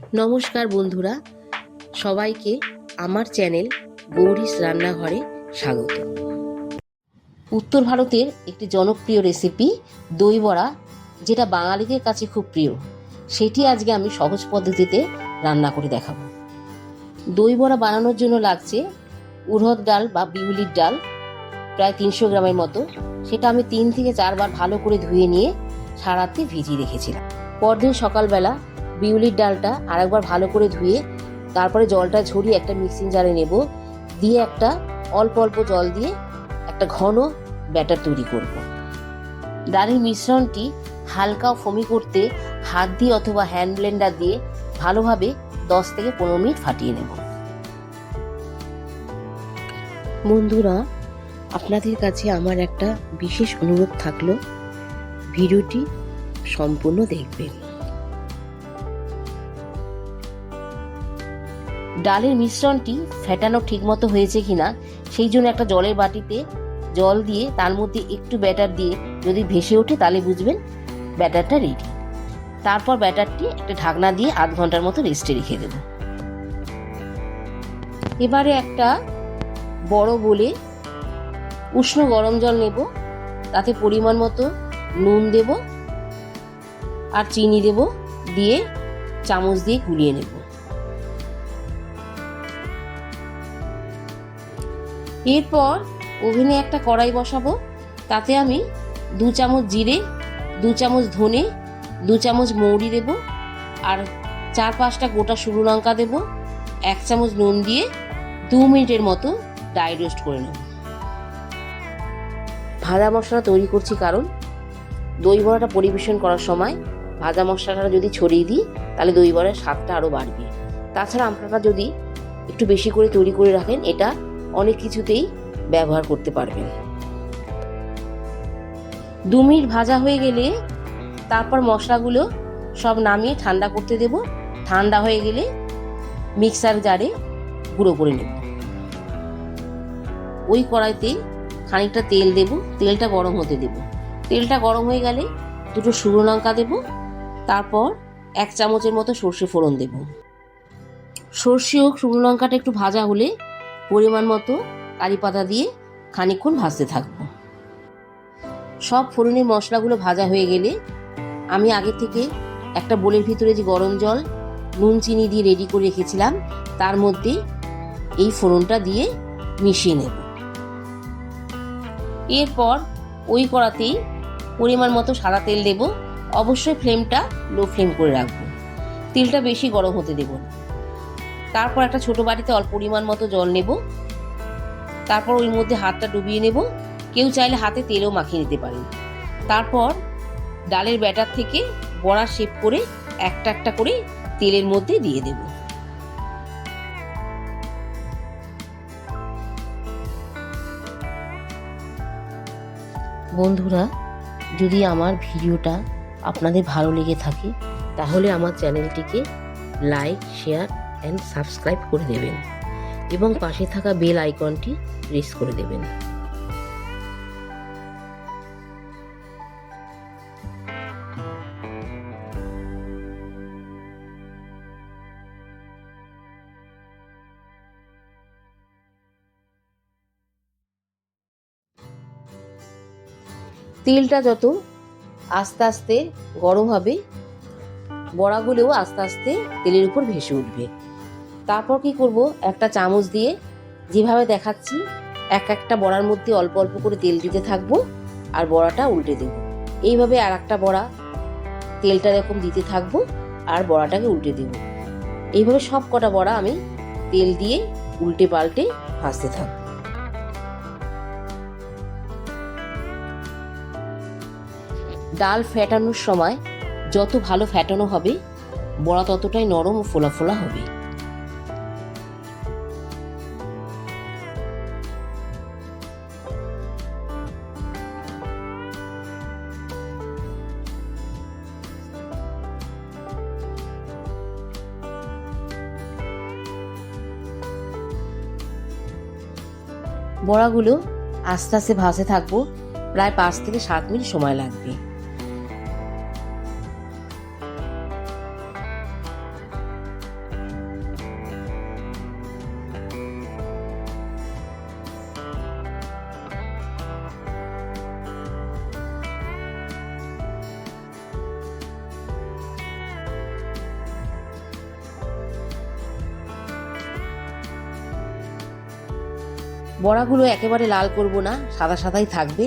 নমস্কার বন্ধুরা, সবাইকে আমার চ্যানেল গৌরীশ রান্নাঘরে স্বাগত। উত্তর ভারতের একটি জনপ্রিয় রেসিপি দই বড়া, যেটা বাঙালিদের কাছে খুব প্রিয়। সেটি আজকে আমি সহজ পদ্ধতিতে রান্না করে দেখাবো। দই বড়া বানানোর জন্য লাগছে উড়দ ডাল বা বিউলির ডাল, প্রায় তিনশো গ্রামের মতো। সেটা আমি তিন থেকে চারবার ভালো করে ধুয়ে নিয়ে সারাতে ভিজিয়ে রেখেছিলাম। পরদিন সকালবেলা বিউলির ডালটা আরেকবার ভালো করে ধুয়ে তারপরে জলটা ঝরিয়ে একটা মিক্সিং জারে নেব। দিয়ে একটা অল্প অল্প জল দিয়ে একটা ঘন ব্যাটার তৈরি করব। ডালের মিশ্রণটি হালকা ফমি করতে হাত দিয়ে অথবা হ্যান্ড ব্লেন্ডার দিয়ে ভালোভাবে দশ থেকে পনেরো মিনিট ফাটিয়ে নেব। বন্ধুরা, আপনাদের কাছে আমার একটা বিশেষ অনুরোধ থাকল। ভিডিওটি সম্পূর্ণ দেখবেন। ডালের মিশ্রণটি ফেটানো ঠিকমতো হয়েছে কিনা, সেই জন্য একটা জলের বাটিতে জল দিয়ে তার মধ্যে একটু ব্যাটার দিয়ে যদি ভেসে ওঠে তাহলে বুঝবেন ব্যাটারটা রেডি তারপর ব্যাটারটি একটা ঢাকনা দিয়ে আধ ঘণ্টার মতো রেস্টে রেখে দেব। এবারে একটা বড় বলে উষ্ণ গরম জল নেব, তাতে পরিমাণ মতো নুন দেব আর চিনি দেব, দিয়ে চামচ দিয়ে গুলিয়ে নেব। এরপর ওভেনে একটা কড়াই বসাবো। তাতে আমি দু চামচ জিরে, দু চামচ ধনে, দু চামচ মৌরি দেব আর চার পাঁচটা গোটা শুকনো লঙ্কা দেব। এক চামচ নুন দিয়ে দু মিনিটের মতো ডাই রোস্ট করে নেব। ভাজা মশলা তৈরি করছি কারণ দই বড়াটা পরিবেশন করার সময় ভাজা মশলাটা যদি ছড়িয়ে দিই, তাহলে দই বড়ার স্বাদটা আরও বাড়বে। তাছাড়া আপনারা যদি একটু বেশি করে তৈরি করে রাখেন, এটা অনেক কিছুতেই ব্যবহার করতে পারবেন। দু মিনিট ভাজা হয়ে গেলে তারপর মশলাগুলো সব নামিয়ে ঠান্ডা করতে দেব। ঠান্ডা হয়ে গেলে মিক্সার জারে গুঁড়ো করে নেব। ওই কড়াইতে খানিকটা তেল দেব। তেলটা গরম হতে দেব। তেলটা গরম হয়ে গেলে দুটো শুকনো লঙ্কা দেব। তারপর এক চামচের মতো সর্ষে ফোড়ন দেব। সর্ষে ও শুকনো লঙ্কাটা একটু ভাজা হলে পরিমাণ মতো কারি পাতা দিয়ে খানিকক্ষণ ভাজতে থাকব। সব ফোড়নের মশলাগুলো ভাজা হয়ে গেলে আমি আগে থেকে একটা বোলের ভিতরে যে গরম জল, নুন, চিনি দিয়ে রেডি করে রেখেছিলাম, তার মধ্যে এই ফোড়নটা দিয়ে মিশিয়ে নেব। এরপর ওই কড়াতেই পরিমাণ মতো সাদা তেল দেব। অবশ্যই ফ্লেমটা লো ফ্লেম করে রাখব। তেলটা বেশি গরম হতে দেব না। তারপর একটা ছোট বাটিতে অল্প পরিমাণ মতো জল নেব। তারপর ওই মধ্যে হাতটা ডুবিয়ে নেব। কেউ চাইলে হাতে তেলও মাখিয়ে নিতে পারেন। তারপর ডালের ব্যাটার থেকে বড়া শেপ করে একটা একটা করে তেলের মধ্যে দিয়ে দেব। বন্ধুরা, যদি আমার ভিডিওটা আপনাদের ভালো লেগে থাকে, তাহলে আমার চ্যানেলটিকে লাইক, শেয়ার অ্যান্ড সাবস্ক্রাইব করে দেবেন। এবং পাশে থাকা বেল আইকনটি প্রেস করে দেবেন। তেলটা যত আস্তে আস্তে গরম হবে, বড়াগুলোও আস্তে আস্তে তেলের উপর ভেসে উঠবে। তারপর কি করব? একটা চামচ দিয়ে যেভাবে দেখাচ্ছি, এক একটা বড়ার মধ্যে অল্প অল্প করে তেল দিতে থাকব আর বড়াটা উল্টে দেব। এইভাবে আর একটা বড়া তেলটা এরকম দিতে থাকব আর বড়াটাকে উল্টে দেব। এইভাবে সব কটা বড়া আমি তেল দিয়ে উল্টে পাল্টে ভাজতে থাকব। ডাল ফেটানোর সময় যত ভালো ফেটানো হবে, বড়া ততটাই নরম ও ফোলা ফোলা হবে। বড়াগুলো আস্তে আস্তে ভাসে থাকব। প্রায় পাঁচ থেকে সাত মিনিট সময় লাগবে। বড়াগুলো একেবারে লাল করব না, সাদা সাদাই থাকবে।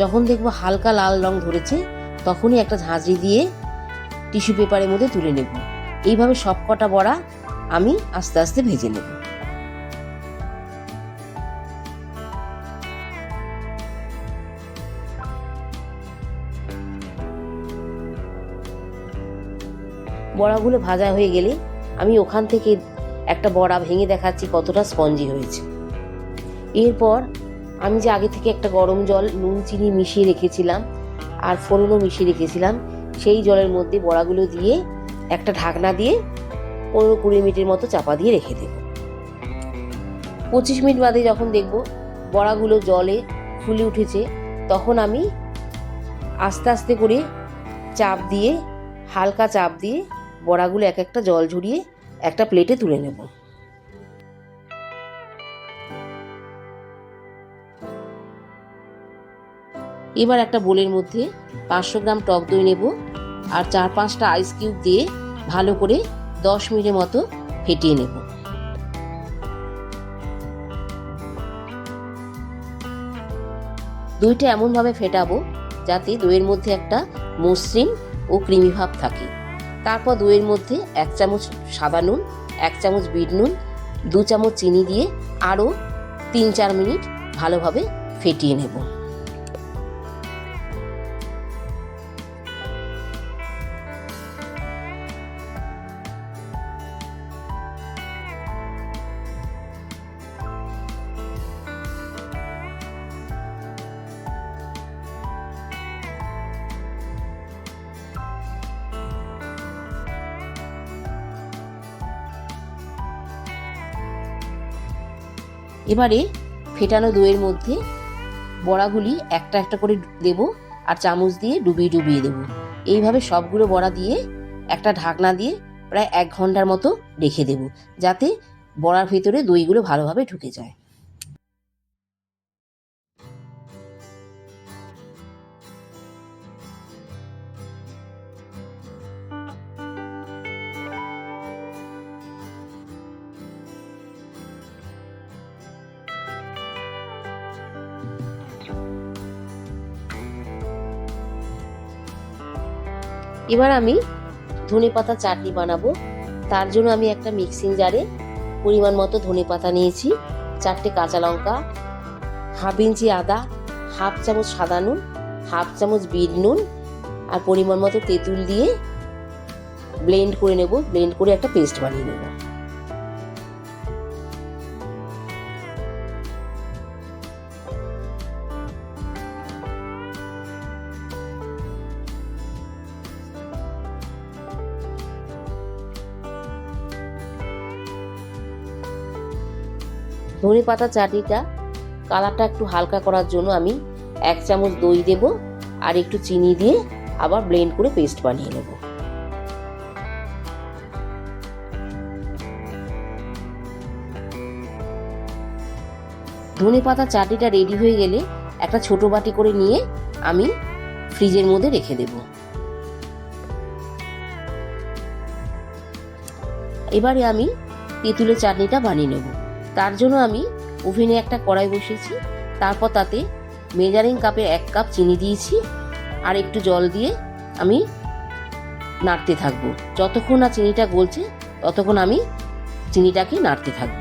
যখন দেখব হালকা লাল রং ধরেছে, তখনই একটা ঝাঁঝরি দিয়ে টিস্যু পেপারের মধ্যে তুলে নেব। এইভাবে সবকটা বড়া আমি আস্তে আস্তে ভেজে নেব। বড়াগুলো ভাজা হয়ে গেলে আমি ওখান থেকে একটা বড়া ভেঙে দেখাচ্ছি কতটা স্পঞ্জি হয়েছে। এরপর আমি যে আগে থেকে একটা গরম জল, নুন, চিনি মিশিয়ে রেখেছিলাম আর ফোড়নও মিশিয়ে রেখেছিলাম, সেই জলের মধ্যে বড়াগুলো দিয়ে একটা ঢাকনা দিয়ে পনেরো কুড়ি মিনিটের মতো চাপা দিয়ে রেখে দেব। পঁচিশ মিনিট বাদে যখন দেখব বড়াগুলো জলে ফুলে উঠেছে, তখন আমি আস্তে আস্তে করে চাপ দিয়ে, হালকা চাপ দিয়ে বড়াগুলো এক একটা জল ঝরিয়ে একটা প্লেটে তুলে নেব। এবার একটা বোলের মধ্যে পাঁচশো গ্রাম টক দই নেব আর চার পাঁচটা আইস কিউব দিয়ে ভালো করে দশ মিনিটের মতো ফেটিয়ে নেব। দইটা এমনভাবে ফেটাবো যাতে দইয়ের মধ্যে একটা মসৃণ ও ক্রিমি ভাব থাকে। তারপর দইয়ের মধ্যে এক চামচ সাদা নুন, এক চামচ বিট নুন, দু চামচ চিনি দিয়ে আরও তিন চার মিনিট ভালোভাবে ফেটিয়ে নেব। এবারে ফেটানো দইয়ের মধ্যে বড়াগুলি একটা একটা করে দেব আর চামচ দিয়ে ডুবিয়ে ডুবিয়ে দেব। এইভাবে সবগুলো বড়া দিয়ে একটা ঢাকনা দিয়ে প্রায় এক ঘণ্টার মতো রেখে দেব, যাতে বড়ার ভিতরে দইগুলো ভালোভাবে ঢুকে যায়। এবার আমি ধনে পাতা চাটনি বানাবো। তার জন্য আমি একটা মিক্সিং জারে পরিমাণ মতো ধনে পাতা নিয়েছি, চারটে কাঁচা লঙ্কা, হাফ ইঞ্চি আদা, হাফ চামচ সাদা নুন, হাফ চামচ বিট নুন আর পরিমাণ মতো তেঁতুল দিয়ে ব্লেন্ড করে নেব ব্লেন্ড করে একটা পেস্ট বানিয়ে নেব। ধনে পাতা চাটনিটা কালারটা একটু হালকা করার জন্য আমি এক চামচ দই দেব আর একটু চিনি দিয়ে আবার ব্লেন্ড করে পেস্ট বানিয়ে নেব। ধনে পাতা চাটনিটা রেডি হয়ে গেলে একটা ছোট বাটি করে নিয়ে আমি ফ্রিজের মধ্যে রেখে দেব। এবারে আমি তেঁতুলের চাটনিটা বানিয়ে নেব। তার জন্য আমি ওভেনে একটা কড়াই বসিয়েছি। তারপর তাতে মেজারিং কাপে এক কাপ চিনি দিয়েছি আর একটু জল দিয়ে আমি নাড়তে থাকব। যতক্ষণ না চিনিটা গলছে, ততক্ষণ আমি চিনিটাকে নাড়তে থাকব।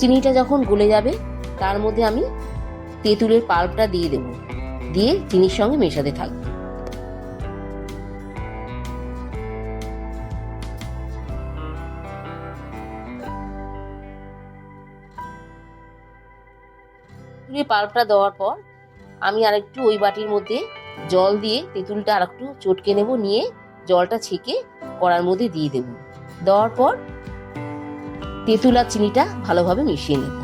চিনিটা যখন গলে যাবে, তার মধ্যে আমি তেঁতুলের পাল্পটা দিয়ে দেব। দিয়ে চিনির সঙ্গে মেশাতে থাকব। পাল্পটা দেওয়ার পর আমি আরেকটু ওই বাটির মধ্যে জল দিয়ে তেঁতুলটা আরেকটু চটকে নেব, নিয়ে জলটা ছেঁকে কড়ার মধ্যে দিয়ে দেব। দেওয়ার পর তেঁতুল আর চিনিটা ভালোভাবে মিশিয়ে নেব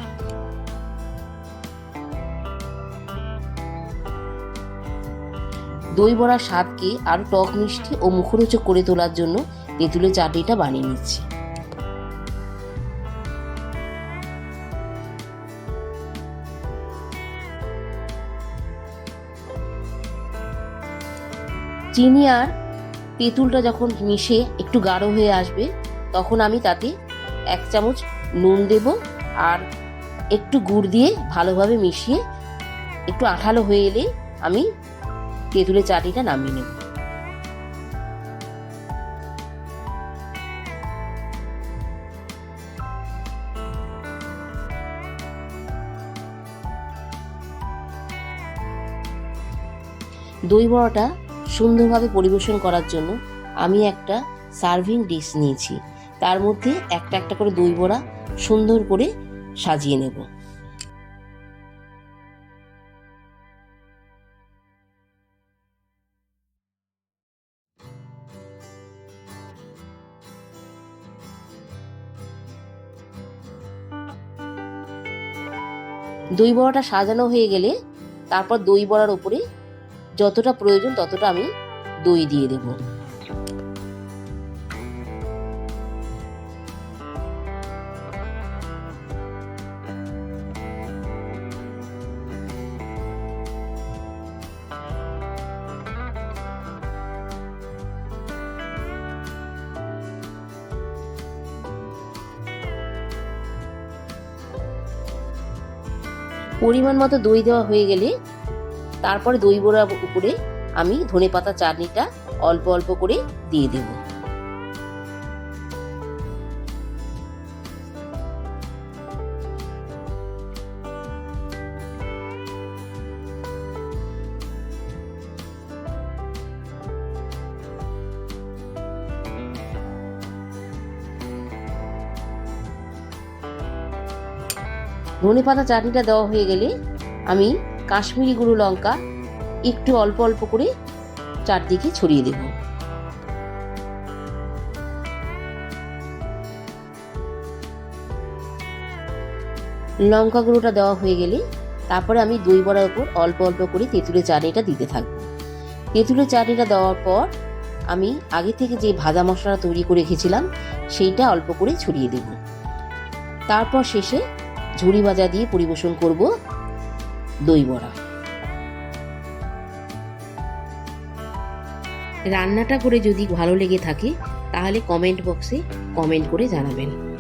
দই বড়ার স্বাদকে আরও টক মিষ্টি ও মুখরোচক করে তোলার জন্য তেঁতুলের চাটনিটা বানিয়ে নিচ্ছি। চিনি আর তেঁতুলটা যখন মিশে একটু গাঢ় হয়ে আসবে, তখন আমি তাতে এক চামচ নুন দেব আর একটু গুড় দিয়ে ভালোভাবে মিশিয়ে একটু আঠালো হয়ে এলে আমি তেঁতুলের চাটনিটা নামিয়ে নেব। দই বড়াটা সুন্দরভাবে পরিবেশন করার জন্য আমি একটা সার্ভিং ডিশ নিয়েছি। তার মধ্যে একটা একটা করে দই বড়া সুন্দর করে সাজিয়ে নেব। দই বড়াটা সাজানো হয়ে গেলে তারপর দই বড়ার উপরে যতটা প্রয়োজন ততটা আমি দই দিয়ে দেব। পরিমাণ মতো দই দেওয়া হয়ে গেলে তারপরে দই বড়ার উপরে আমি ধনে পাতা চাটনিটা অল্প অল্প করে দিয়ে দেব। ধনে পাতা চাটনিটা দেওয়া হয়ে গেলে আমি কাশ্মীরি গুঁড়ো লঙ্কা একটু অল্প অল্প করে চারদিকে ছড়িয়ে দেব। লঙ্কা গুঁড়োটা দেওয়া হয়ে গেলে তারপরে আমি দই বড়ার উপর অল্প অল্প করে তেঁতুলের চাটনিটা দিতে থাকব। তেঁতুলের চাটনিটা দেওয়ার পর আমি আগে থেকে যে ভাজা মশলাটা তৈরি করে রেখেছিলাম, সেইটা অল্প করে ছড়িয়ে দেব। তারপর শেষে ঝুড়ি ভাজা দিয়ে পরিবেশন করব দই বড়া। রান্নাটা করে যদি ভালো লেগে থাকে, তাহলে কমেন্ট বক্সে কমেন্ট করে জানাবেন।